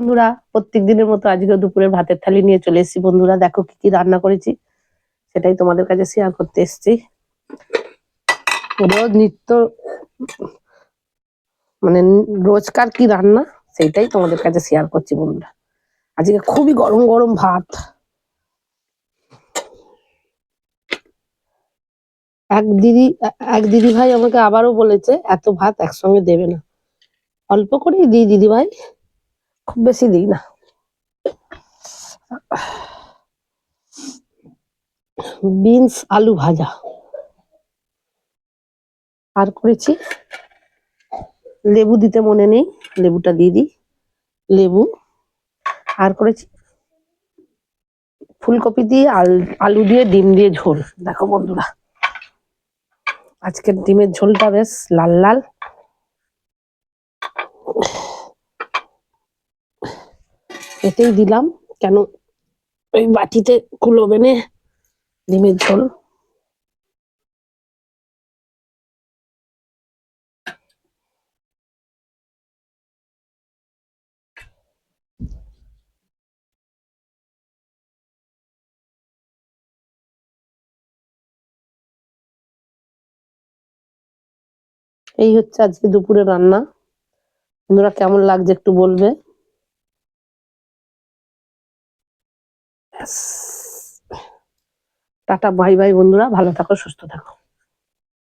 বন্ধুরা প্রত্যেক দিনের মতো আজকে দুপুরের ভাতের থালি নিয়ে চলে এসেছি। বন্ধুরা, দেখো কি কি রান্না করেছি, সেটাই তোমাদের কাছে শেয়ার করতে এসেছি। রোজ নিত্য মানে রোজকার কি রান্না সেইটাই তোমাদের কাছে শেয়ার করছি বন্ধুরা। আজকে খুবই গরম গরম ভাত। এক দিদি এক দিদি ভাই আমাকে আবারও বলেছে, এত ভাত একসঙ্গে দেবে না। অল্প করেই দিই দিদি ভাই খুব বেশি দিই না। বিনস আলু ভাজা। আর করেছি। লেবু দিতে মনে নেই, লেবুটা দিয়ে দিই। লেবু। আর করেছি। ফুলকপি দিয়ে আল দিয়ে ডিম দিয়ে ঝোল। দেখো বন্ধুরা। আজকের ডিমের ঝোলটা বেশ লাল লাল। এতেই দিলাম। কেন? ওই বাটিতে কুলোবে নে ডিমের ঝোল। এই হচ্ছে আজকে দুপুরে রান্না। বন্ধুরা, কেমন লাগছে একটু বলবে? টাটা বাই বাই বন্ধুরা। ভালো থাকো সুস্থ থাকো।